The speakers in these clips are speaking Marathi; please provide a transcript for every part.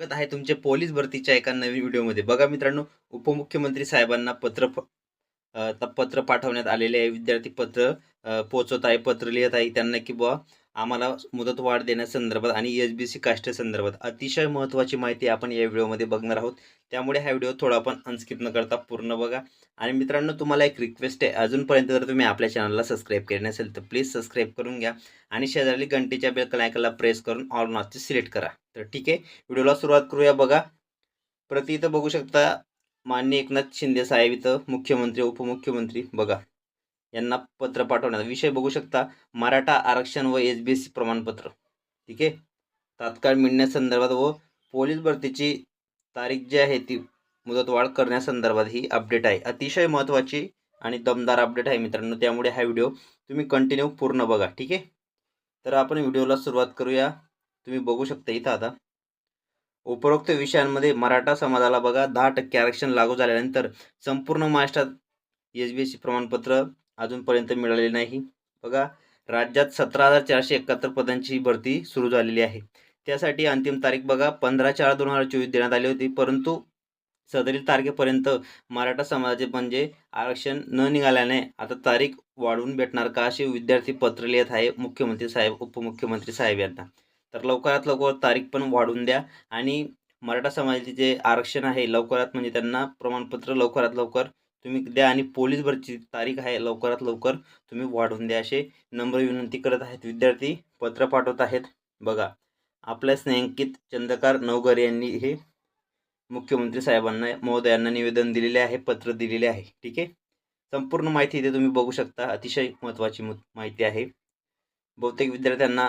बघत आहे तुमचे पोलीस भरतीच्या एका नवीन व्हिडिओमध्ये. बघा मित्रांनो उपमुख्यमंत्री साहेबांना पत्र पत्र पाठवण्यात आलेले आहे. विद्यार्थी पत्र पोचवत आहे पत्र लिहित आहे. त्यांना की बुवा आम्हाला मुदत वाढ देण्यासंदर्भात आणि एस बी सी कास्ट संदर्भात अतिशय महत्त्वाची माहिती आपण या व्हिडिओमध्ये बघणार आहोत. त्यामुळे हा व्हिडिओ थोडा आपण अनस्किप न करता पूर्ण बघा. आणि मित्रांनो तुम्हाला एक रिक्वेस्ट आहे. अजूनपर्यंत जर तुम्ही आपल्या चॅनलला सबस्क्राईब केले नसेल तर प्लीज सबस्क्राईब करून घ्या. आणि शेजारी घंटेच्या बेल आयकनला प्रेस करून ऑल नॉटचे सिलेक्ट करा. तर ठीक आहे व्हिडिओला सुरुवात करूया बघा. प्रति इथं बघू शकता माननीय एकनाथ शिंदे साहेब इथं मुख्यमंत्री उपमुख्यमंत्री बघा. यांना पत्र पाठवण्यात विषय बघू शकता मराठा आरक्षण व एस बी एस सी प्रमाणपत्र. ठीक आहे? तात्काळ मिळण्यासंदर्भात व पोलीस भरतीची तारीख जी आहे ती मुदतवाढ करण्यासंदर्भात ही अपडेट आहे. अतिशय महत्त्वाची आणि दमदार अपडेट आहे मित्रांनो. त्यामुळे हा व्हिडिओ तुम्ही कंटिन्यू पूर्ण बघा. ठीक आहे? तर आपण व्हिडिओला सुरुवात करूया. तुम्ही बघू शकता इथं आता. उपरोक्त विषयांमध्ये मराठा समाजाला बघा दहा टक्के आरक्षण लागू झाल्यानंतर संपूर्ण महाराष्ट्रात एस बी एस सी प्रमाणपत्र अजूनपर्यंत मिळालेले नाही. बघा राज्यात सतरा हजार चारशे एकाहत्तर पदांची भरती सुरू झालेली आहे. त्यासाठी अंतिम तारीख बघा पंधरा चार दोन हजार चोवीस देण्यात आली होती. परंतु सदरील तारखेपर्यंत मराठा समाजाचे म्हणजे आरक्षण न निघाल्याने आता तारीख वाढवून भेटणार का असे विद्यार्थी पत्र लिहित आहे मुख्यमंत्री साहेब उपमुख्यमंत्री साहेब यांना. तर लवकरात लवकर तारीख पण वाढवून द्या आणि मराठा समाजाचे जे आरक्षण आहे लवकरात म्हणजे त्यांना प्रमाणपत्र लवकरात लवकर तुम्ही द्या आणि पोलीस भरतीची तारीख आहे लवकरात लवकर. तुम्ही वाढवून द्या असे नम्र विनंती करत आहेत. विद्यार्थी पत्र पाठवत आहेत. बघा आपल्या स्नेहांकित चंद्रकार नवगर यांनी हे मुख्यमंत्री साहेबांना महोदयांना निवेदन दिलेले आहे पत्र दिलेले आहे. ठीक आहे? संपूर्ण माहिती इथे तुम्ही बघू शकता. अतिशय महत्त्वाची माहिती आहे. बहुतेक विद्यार्थ्यांना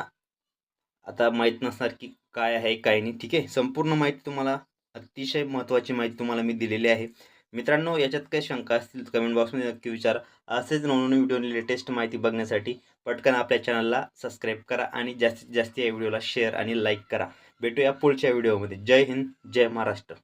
आता माहीत नसणार की काय आहे काय नाही. ठीक आहे? संपूर्ण माहिती तुम्हाला अतिशय महत्त्वाची माहिती तुम्हाला मी दिलेली आहे. मित्रांनो याच्यात काही शंका असतील कमेंट बॉक्समध्ये नक्की विचारा. असेच नवनवीन व्हिडिओ लेटेस्ट माहिती बघण्यासाठी पटकन आपल्या चॅनलला सबस्क्राईब करा आणि जास्तीत जास्त या व्हिडिओला शेअर आणि लाईक करा. भेटूया पुढच्या व्हिडिओमध्ये जय हिंद जय महाराष्ट्र.